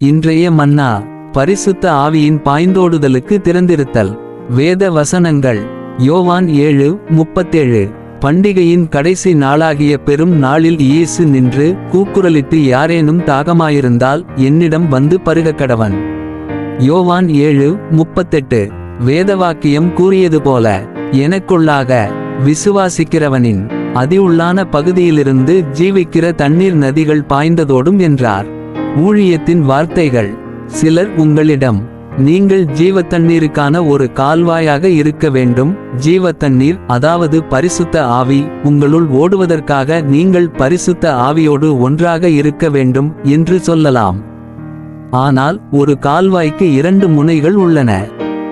இன்றைய மன்னா பரிசுத்த ஆவியின் பாய்ந்தோடுதலுக்கு திறந்திருத்தல். வேத வசனங்கள் யோவான் ஏழு முப்பத்தேழு. பண்டிகையின் கடைசி நாளாகிய பெரும் நாளில் இயேசு நின்று கூக்குரலிட்டு யாரேனும் தாகமாயிருந்தால் என்னிடம் வந்து பருகக்கடவன். யோவான் ஏழு முப்பத்தெட்டு. வேதவாக்கியம் கூறியது போல எனக்குள்ளாக விசுவாசிக்கிறவனின் அதிவுள்ளான பகுதியிலிருந்து ஜீவிக்கிற தண்ணீர் நதிகள் பாய்ந்ததோடும் என்றார். ஊழியத்தின் வார்த்தைகள். சிலர் உங்களிடம் நீங்கள் ஜீவத்தண்ணீருக்கான ஒரு கால்வாயாக இருக்க வேண்டும். ஜீவத்தண்ணீர் அதாவது பரிசுத்த ஆவி உங்களுள் ஓடுவதற்காக நீங்கள் பரிசுத்த ஆவியோடு ஒன்றாக இருக்க வேண்டும் என்று சொல்லலாம். ஆனால் ஒரு கால்வாய்க்கு இரண்டு முனைகள் உள்ளன.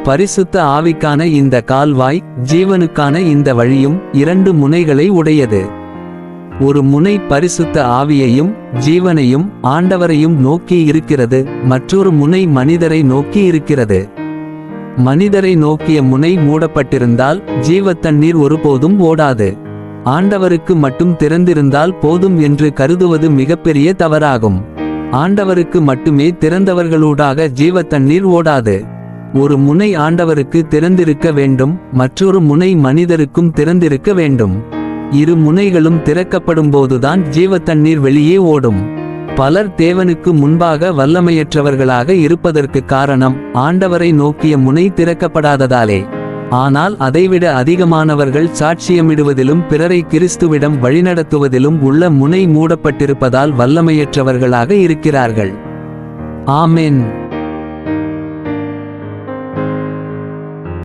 பரிசுத்த ஆவிக்கான இந்த கால்வாய் ஜீவனுக்கான இந்த வழியும் இரண்டு முனைகளை உடையது. ஒரு முனை பரிசுத்த ஆவியையும் ஜீவனையும் ஆண்டவரையும் நோக்கி இருக்கிறது மற்றொரு முனை மனிதரை நோக்கி இருக்கிறது. மனிதரை நோக்கிய முனை மூடப்பட்டிருந்தால் ஜீவத்தண்ணீர் ஒருபோதும் ஓடாது. ஆண்டவருக்கு மட்டும் திறந்திருந்தால் போதும் என்று கருதுவது மிகப்பெரிய தவறாகும். ஆண்டவருக்கு மட்டுமே திறந்தவர்களூடாக ஜீவத்தண்ணீர் ஓடாது. ஒரு முனை ஆண்டவருக்கு திறந்திருக்க வேண்டும் மற்றொரு முனை மனிதருக்கும் திறந்திருக்க வேண்டும். இரு முனைகளும் திறக்கப்படும்போதுதான் ஜீவத்தண்ணீர் வெளியே ஓடும். பலர் தேவனுக்கு முன்பாக வல்லமையற்றவர்களாக இருப்பதற்கு காரணம் ஆண்டவரை நோக்கிய முனை திறக்கப்படாததாலே. ஆனால் அதைவிட அதிகமானவர்கள் சாட்சியமிடுவதிலும் பிறரை கிறிஸ்துவிடம் வழிநடத்துவதிலும் உள்ள முனை மூடப்பட்டிருப்பதால் வல்லமையற்றவர்களாக இருக்கிறார்கள். ஆமென்.